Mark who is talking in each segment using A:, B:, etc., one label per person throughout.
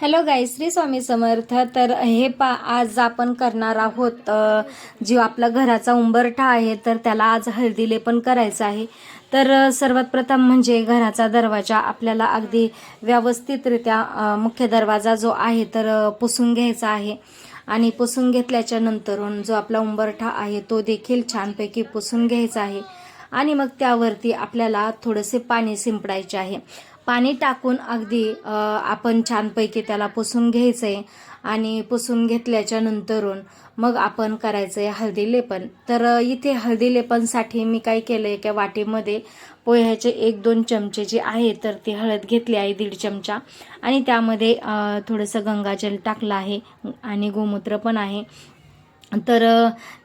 A: Hello गायश्री Swami Samarth. तर हे पा आज आपण करणार आहोत जी आपला घराचा उंबरठा आहे तर त्याला आज हळदी लेपन करायचं आहे. तर सर्वात प्रथम म्हणजे घराचा दरवाजा आपल्याला अगदी व्यवस्थितरित्या मुख्य दरवाजा जो आहे तर पुसून घ्यायचा आहे. आणि पुसून घेतल्याच्या नंतरून जो आपला उंबरठा आहे तो देखील छानपैकी पुसून घ्यायचा आहे. आणि मग त्यावरती आपल्याला थोडेसे पाणी शिंपडायचे आहे. पाणी टाकून अगदी आपण छानपैकी त्याला पुसून घ्यायचं आहे आणि पुसून घेतल्याच्या नंतरून मग आपण करायचं आहे हळदी लेपन. तर इथे हळदी लेपनसाठी मी काय केलं आहे एका वाटीमध्ये पोह्याचे एक दोन चमचे जे आहे तर ती हळद घेतली आहे दीड चमचा. आणि त्यामध्ये थोडंसं गंगाजल टाकलं आहे आणि गोमूत्र पण आहे. तर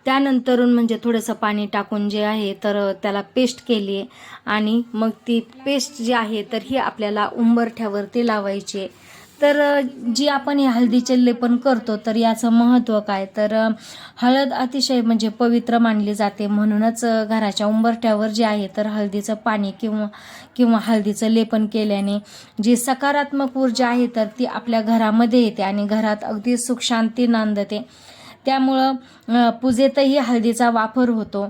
A: त्यानंतरून म्हणजे थोडंसं पाणी टाकून जे आहे तर त्याला पेस्ट केली आहे आणि मग ती पेस्ट जी आहे तर ही आपल्याला उंबरठ्यावरती लावायची आहे. तर जी आपण हे हळदीचे लेपन करतो तर याचं महत्त्व काय? तर हळद अतिशय म्हणजे पवित्र मानली जाते. म्हणूनच घराच्या उंबरठ्यावर जे आहे तर हळदीचं पाणी किंवा किंवा हळदीचं लेपन केल्याने जी सकारात्मक ऊर्जा आहे तर ती आपल्या घरामध्ये येते आणि घरात अगदी सुखशांती नांदते. त्यामुळं पूजेतही हळदीचा वापर होतो.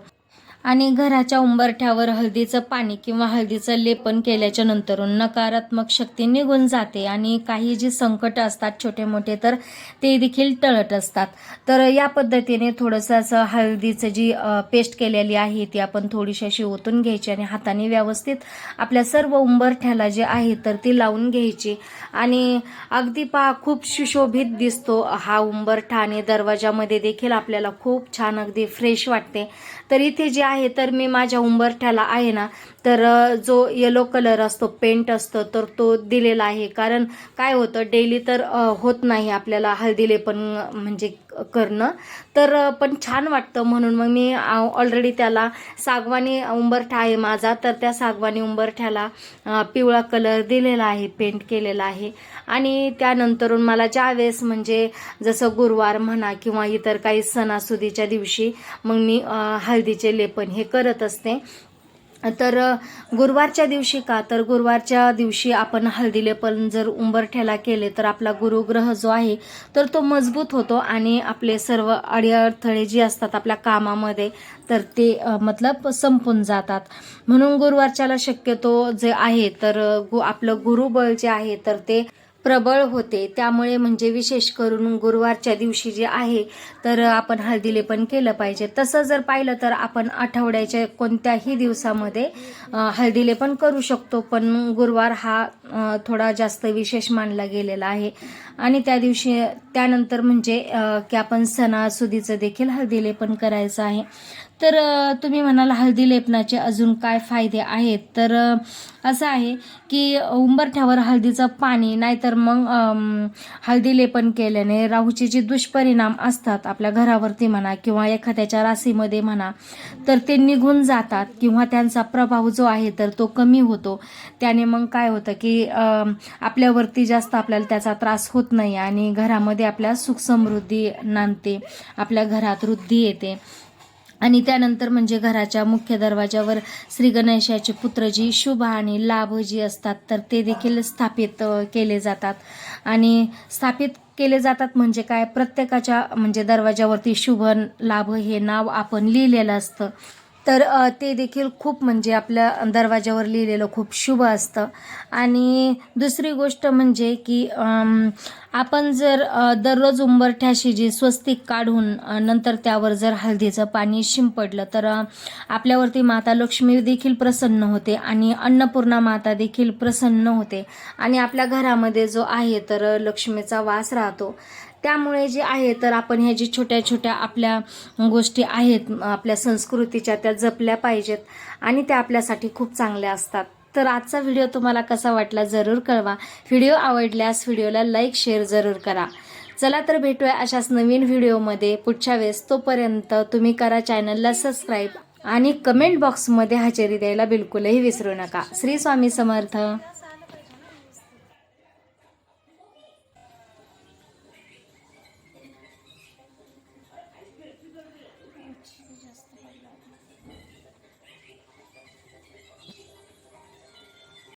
A: आणि घराच्या उंबरठ्यावर हळदीचं पाणी किंवा हळदीचं लेपन केल्याच्यानंतर नकारात्मक शक्ती निघून जाते आणि काही जी संकट असतात छोटे मोठे तर ते देखील टळत असतात. तर या पद्धतीने थोडंसं असं हळदीचं जी पेस्ट केलेली आहे ती आपण थोडीशी अशी ओतून घ्यायची आणि हाताने व्यवस्थित आपल्या सर्व उंबरठ्याला जे आहे तर ती लावून घ्यायची. आणि अगदी पहा खूप सुशोभित दिसतो हा उंबरठा आणि दरवाजामध्ये देखील आपल्याला खूप छान अगदी फ्रेश वाटते. तर इथे जे आहे आहे तर मी माझ्या उंबरठ्याला आहे ना तर जो येलो कलर असतो पेंट असतो तर तो दिलेला आहे. कारण काय होतं डेली तर होत नाही आपल्याला हळदीले पण म्हणजे करणं. तर पण छान वाटतं म्हणून मग मी ऑलरेडी त्याला सागवानी उंबरठा आहे माझा. तर त्या सागवानी उंबरठ्याला पिवळा कलर दिलेला आहे पेंट केलेला आहे. आणि त्यानंतरून मला ज्यावेळेस म्हणजे जसं गुरुवार म्हणा किंवा इतर काही सणासुदीच्या दिवशी मग मी हळदीचे लेपन हे करत असते. तर गुरुवारच्या दिवशी का? तर गुरुवारच्या दिवशी आपण हळदीले पण जर उंबरठ्याला केले तर आपला गुरुग्रह जो आहे तर तो मजबूत होतो आणि आपले सर्व अडीअडथळे जे असतात आपल्या कामामध्ये तर ते मतलब संपून जातात. म्हणून गुरुवारच्याला शक्यतो जे आहे तर गु आपलं गुरुबळ जे आहे तर ते प्रबळ होते. त्यामुळे म्हणजे विशेष करून गुरुवारच्या दिवशी जे आहे तर आपण हळदीले पण केलं पाहिजे. तसं जर पाहिलं तर आपण आठवड्याच्या कोणत्याही दिवसामध्ये हळदीले पण करू शकतो. पण गुरुवार हा थोडा जास्त विशेष मानला गेलेला आहे. आणि त्या दिवशी त्यानंतर म्हणजे की आपण सणासुदीचं देखील हळदीले पण करायचं आहे. तर तुम्ही म्हणाल हळदी लेपनाचे अजून काय फायदे आहेत? तर असं आहे की उंबरठ्यावर हळदीचं पाणी नाहीतर मग हळदी लेपन केल्याने राहूचे जे दुष्परिणाम असतात आपल्या घरावरती म्हणा किंवा एखाद्याच्या राशीमध्ये म्हणा तर ते निघून जातात किंवा त्यांचा प्रभाव जो आहे तर तो कमी होतो. त्याने मग काय होतं की आपल्यावरती जास्त आपल्याला त्याचा त्रास होत नाही आणि घरामध्ये आपल्या सुख समृद्धी नांदते आपल्या घरात वृद्धी येते. आणि त्यानंतर म्हणजे घराच्या मुख्य दरवाजावर श्री गणेशाचे पुत्र जी शुभ आणि लाभ जी असतात तर ते देखील स्थापित केले जातात. आणि स्थापित केले जातात म्हणजे काय? प्रत्येकाच्या म्हणजे दरवाजावरती शुभ लाभ हे नाव आपण लिहिलेलं असतं. तर ते देखील खूप म्हणजे आपल्या दरवाजावर लिहिलेलं खूप शुभ असतं. आणि दुसरी गोष्ट म्हणजे की आपण जर दररोज उंबरठ्याशी जे स्वस्तिक काढून नंतर त्यावर जर हळदीचं पाणी शिंपडलं तर आपल्यावरती माता लक्ष्मी देखील प्रसन्न होते आणि अन्नपूर्णा माता देखील प्रसन्न होते. आणि आपल्या घरामध्ये जो आहे तर लक्ष्मीचा वास राहतो. त्यामुळे जे आहे तर आपण ह्या जी छोट्या छोट्या आपल्या गोष्टी आहेत आपल्या संस्कृतीच्या त्या जपल्या पाहिजेत आणि त्या आपल्यासाठी खूप चांगल्या असतात. तर आजचा व्हिडिओ तुम्हाला कसा वाटला जरूर कळवा. व्हिडिओ आवडल्यास व्हिडिओला लाईक शेअर जरूर करा. चला तर भेटूया अशाच नवीन व्हिडिओमध्ये. पुढच्या वेळेस तोपर्यंत तुम्ही करा चॅनलला सबस्क्राईब आणि कमेंट बॉक्समध्ये हजेरी द्यायला बिलकुलही विसरू नका. श्री स्वामी समर्थ.